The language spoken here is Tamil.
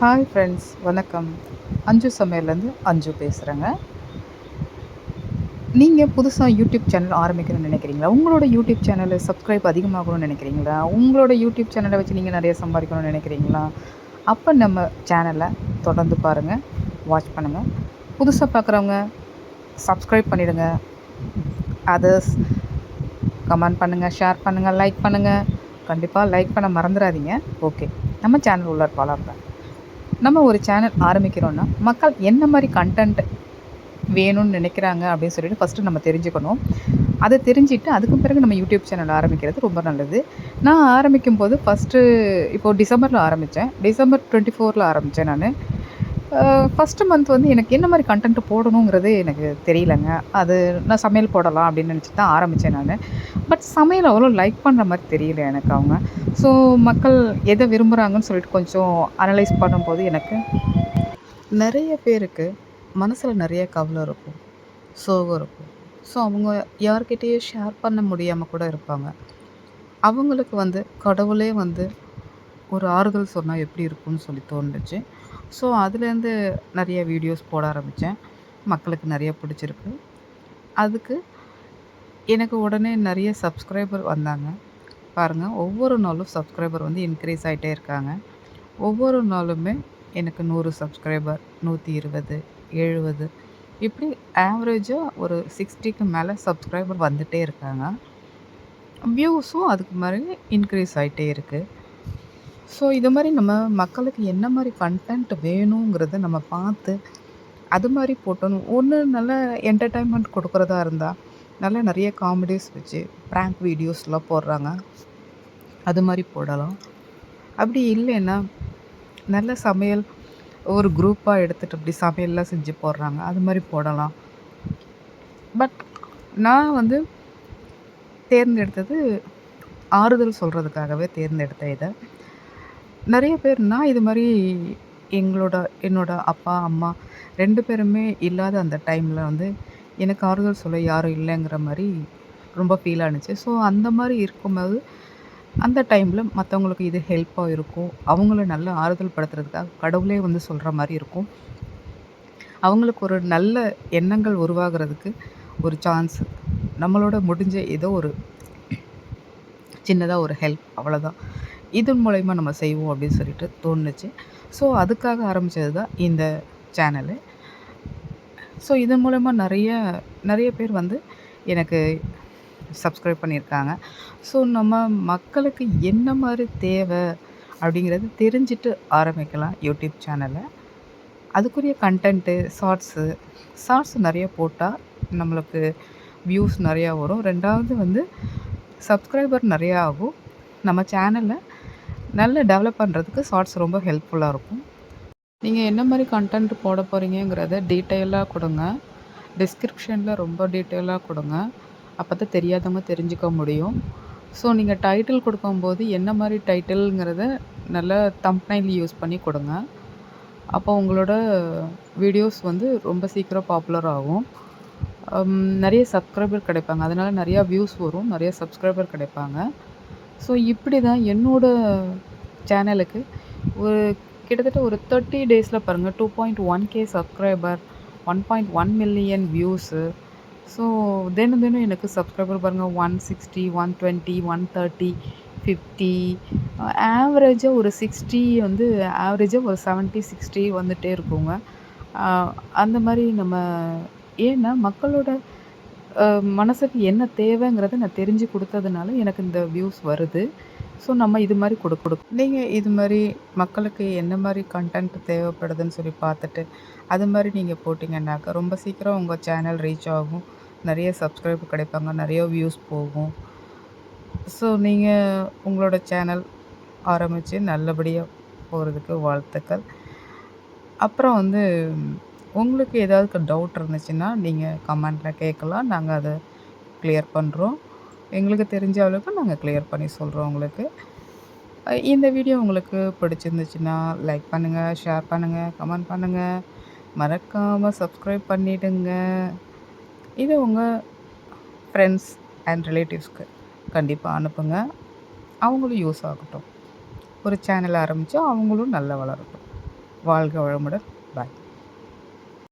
ஹாய் ஃப்ரெண்ட்ஸ் வணக்கம். அஞ்சு சமையல்லேருந்து அஞ்சு பேசுகிறேங்க நீங்கள் புதுசாக யூடியூப் சேனல் ஆரம்பிக்கணும்னு நினைக்கிறீங்களா? உங்களோட யூடியூப் சேனல் சப்ஸ்கிரைப் அதிகமாகணும்னு நினைக்கிறீங்களா? உங்களோட யூடியூப் சேனலை வச்சு நீங்கள் நிறைய சம்பாதிக்கணும்னு நினைக்கிறீங்களா? அப்போ நம்ம சேனலை தொடர்ந்து பாருங்கள் வாட்ச் பண்ணுங்கள் புதுசாக பார்க்குறவங்க சப்ஸ்கிரைப் பண்ணிவிடுங்க அதர்ஸ் கமெண்ட் பண்ணுங்கள் ஷேர் பண்ணுங்கள் லைக் பண்ணுங்கள் கண்டிப்பாக லைக் பண்ண மறந்துடாதீங்க. ஓகே நம்ம சேனல் உள்ள வளர்ப்பேன் நம்ம ஒரு சேனல் ஆரம்பிக்கிறோன்னா மக்கள் என்ன மாதிரி கண்டென்ட் வேணும்னு நினைக்கிறாங்க அப்படின்னு சொல்லிட்டு ஃபஸ்ட்டு நம்ம தெரிஞ்சுக்கணும். அதை தெரிஞ்சுட்டு அதுக்கு பிறகு நம்ம யூடியூப் சேனல் ஆரம்பிக்கிறது ரொம்ப நல்லது. நான் ஆரம்பிக்கும் போது ஃபஸ்ட்டு இப்போது டிசம்பரில் ஆரம்பித்தேன் டிசம்பர் டுவெண்ட்டி ஃபோரில் ஆரம்பித்தேன் நான். ஃபஸ்ட்டு மந்த் வந்து எனக்கு என்ன மாதிரி கண்டென்ட் போடணுங்கிறது எனக்கு தெரியலங்க. அது நான் சமையல் போடலாம் அப்படின்னு நினச்சிட்டு தான் ஆரம்பித்தேன் நான். பட் சமையல் அவ்வளோ லைக் பண்ணுற மாதிரி தெரியல எனக்கு அவங்க. ஸோ மக்கள் எதை விரும்புகிறாங்கன்னு சொல்லிட்டு கொஞ்சம் அனலைஸ் பண்ணும்போது எனக்கு நிறைய பேருக்கு மனசில் நிறைய கவலை இருக்கும். சோகம் இருக்கும். ஸோ அவங்க யார்கிட்டேயும் ஷேர் பண்ண முடியாமல் கூட இருப்பாங்க. அவங்களுக்கு வந்து கடவுளே வந்து ஒரு ஆறுதல் சொன்னால் எப்படி இருக்கும்னு சொல்லி தோணுச்சு. ஸோ அதுலேருந்து நிறைய வீடியோஸ் போட ஆரம்பித்தேன். மக்களுக்கு நிறைய பிடிச்சிருக்கு. அதுக்கு எனக்கு உடனே நிறைய சப்ஸ்கிரைபர் வந்தாங்க. பாருங்கள் ஒவ்வொரு நாளும் சப்ஸ்கிரைபர் வந்து இன்க்ரீஸ் ஆகிட்டே இருக்காங்க. ஒவ்வொரு நாளுமே எனக்கு நூறு சப்ஸ்கிரைபர் நூற்றி இருபது எழுபது இப்படி ஆவரேஜாக ஒரு சிக்ஸ்டிக்கு மேலே சப்ஸ்கிரைபர் வந்துகிட்டே இருக்காங்க. வியூஸும் அதுக்கு மாதிரி இன்க்ரீஸ் ஆகிட்டே இருக்குது ஸோ இது மாதிரி நம்ம மக்களுக்கு என்ன மாதிரி கண்டென்ட் வேணுங்கிறத நம்ம பார்த்து அது மாதிரி போட்டணும். ஒன்று நல்ல என்டர்டைன்மெண்ட் கொடுக்குறதா இருந்தால் நல்ல நிறைய காமெடிஸ் வச்சு ப்ராங்க் வீடியோஸ்லாம் போடுறாங்க. அது மாதிரி போடலாம். அப்படி இல்லைன்னா நல்ல சமையல் ஒரு குரூப்பாக எடுத்துகிட்டு அப்படி சமையல்லாம் செஞ்சு போடுறாங்க. அது மாதிரி போடலாம். பட் நான் வந்து தேர்ந்தெடுத்தது ஆறுதல் சொல்கிறதுக்காகவே தேர்ந்தெடுத்தேன் இதை. நிறைய பேர்னா இது மாதிரி எங்களோட என்னோட அப்பா அம்மா ரெண்டு பேருமே இல்லாத அந்த டைமில் வந்து எனக்கு ஆறுதல் சொல்ல யாரும் இல்லைங்கிற மாதிரி ரொம்ப ஃபீல் ஆணுச்சு ஸோ அந்த மாதிரி இருக்கும்போது அந்த டைமில் மற்றவங்களுக்கு இது ஹெல்ப்பாக இருக்கும். அவங்கள நல்ல ஆறுதல் படுத்துறதுக்காக கடவுளே வந்து சொல்கிற மாதிரி இருக்கும். அவங்களுக்கு ஒரு நல்ல எண்ணங்கள் உருவாகிறதுக்கு ஒரு சான்ஸ் நம்மளோட முடிஞ்ச ஏதோ ஒரு சின்னதாக ஒரு ஹெல்ப் அவ்வளோதான் இதன் மூலயமா நம்ம செய்வோம் அப்படின்னு சொல்லிட்டு தோணுச்சு. ஸோ அதுக்காக ஆரம்பித்தது தான் இந்த சேனலு ஸோ இதன் மூலயமா நிறைய நிறைய பேர் வந்து எனக்கு சப்ஸ்கிரைப் பண்ணியிருக்காங்க. ஸோ நம்ம மக்களுக்கு என்ன மாதிரி தேவை அப்படிங்கிறது தெரிஞ்சுட்டு ஆரம்பிக்கலாம் யூடியூப் சேனலை அதுக்குரிய கண்டென்ட்டு ஷார்ட்ஸு ஷார்ட்ஸ் நிறைய போட்டால் நம்மளுக்கு வியூஸ் நிறையா வரும். ரெண்டாவது வந்து சப்ஸ்கிரைபர் நிறையா ஆகும். நம்ம சேனலை நல்ல டெவலப் பண்ணுறதுக்கு ஷார்ட்ஸ் ரொம்ப ஹெல்ப்ஃபுல்லாக இருக்கும். நீங்கள் என்ன மாதிரி கண்டென்ட் போட போகிறீங்கிறத டீட்டெயிலாக கொடுங்க. டிஸ்கிரிப்ஷனில் ரொம்ப டீட்டெயிலாக கொடுங்க. அப்போ தான் தெரியாதவங்க தெரிஞ்சுக்க முடியும். ஸோ நீங்கள் டைட்டில் கொடுக்கும்போது என்ன மாதிரி டைட்டில்ங்கிறத நல்ல தம்ப்னைல் யூஸ் பண்ணி கொடுங்க. அப்போ உங்களோட வீடியோஸ் வந்து ரொம்ப சீக்கிரம் பாப்புலர் ஆகும். நிறைய சப்ஸ்கிரைபர் கிடைப்பாங்க. அதனால் நிறையா வியூஸ் வரும். நிறைய சப்ஸ்கிரைபர் கிடைப்பாங்க. ஸோ இப்படி தான் என்னோடய சேனலுக்கு. ஒரு கிட்டத்தட்ட ஒரு தேர்ட்டி டேஸில் பாருங்கள் two point one K subscriber one point one million views so தினம் தினம் எனக்கு சப்ஸ்கிரைபர் பாருங்கள் one sixty one twenty one thirty fifty ஆவரேஜாக ஒரு சிக்ஸ்டி வந்து ஆவரேஜாக ஒரு செவன்ட்டி சிக்ஸ்டி வந்துகிட்டே இருக்குங்க. அந்த மாதிரி நம்ம ஏன்னா மக்களோட மனசுக்கு என்ன தேவைங்கிறத நான் தெரிஞ்சு கொடுத்ததுனால எனக்கு இந்த வியூஸ் வருது. ஸோ நம்ம இது மாதிரி கொடு நீங்கள் இது மாதிரி மக்களுக்கு என்ன மாதிரி கண்டென்ட் தேவைப்படுதுன்னு சொல்லி பார்த்துட்டு அது மாதிரி நீங்கள் போட்டிங்கன்னாக்கா ரொம்ப சீக்கிரம் உங்கள் சேனல் ரீச் ஆகும். நிறைய சப்ஸ்கிரைப் கிடைப்பாங்க நிறைய வியூஸ் போகும். ஸோ நீங்கள் உங்களோட சேனல் ஆரம்பித்து நல்லபடியாக போகிறதுக்கு வாழ்த்துக்கள். அப்புறம் வந்து உங்களுக்கு ஏதாவது டவுட் இருந்துச்சுன்னா நீங்கள் கமெண்ட்டில் கேட்கலாம். நாங்கள் அதை கிளியர் பண்ணுறோம் எங்களுக்கு தெரிஞ்ச அளவுக்கு நாங்கள் கிளியர் பண்ணி சொல்கிறோம் உங்களுக்கு. இந்த வீடியோ உங்களுக்கு பிடிச்சிருந்துச்சுன்னா லைக் பண்ணுங்கள் ஷேர் பண்ணுங்கள் கமெண்ட் பண்ணுங்கள் மறக்காமல் சப்ஸ்கிரைப் பண்ணிவிடுங்க இது உங்கள் ஃப்ரெண்ட்ஸ் அண்ட் ரிலேட்டிவ்ஸ்க்கு கண்டிப்பாக அனுப்புங்க. அவங்களும் யூஸ் ஆகட்டும். ஒரு சேனல் ஆரம்பித்தா அவங்களும் நல்லா வளரட்டும். வாழ்க வளமுடன். பாய்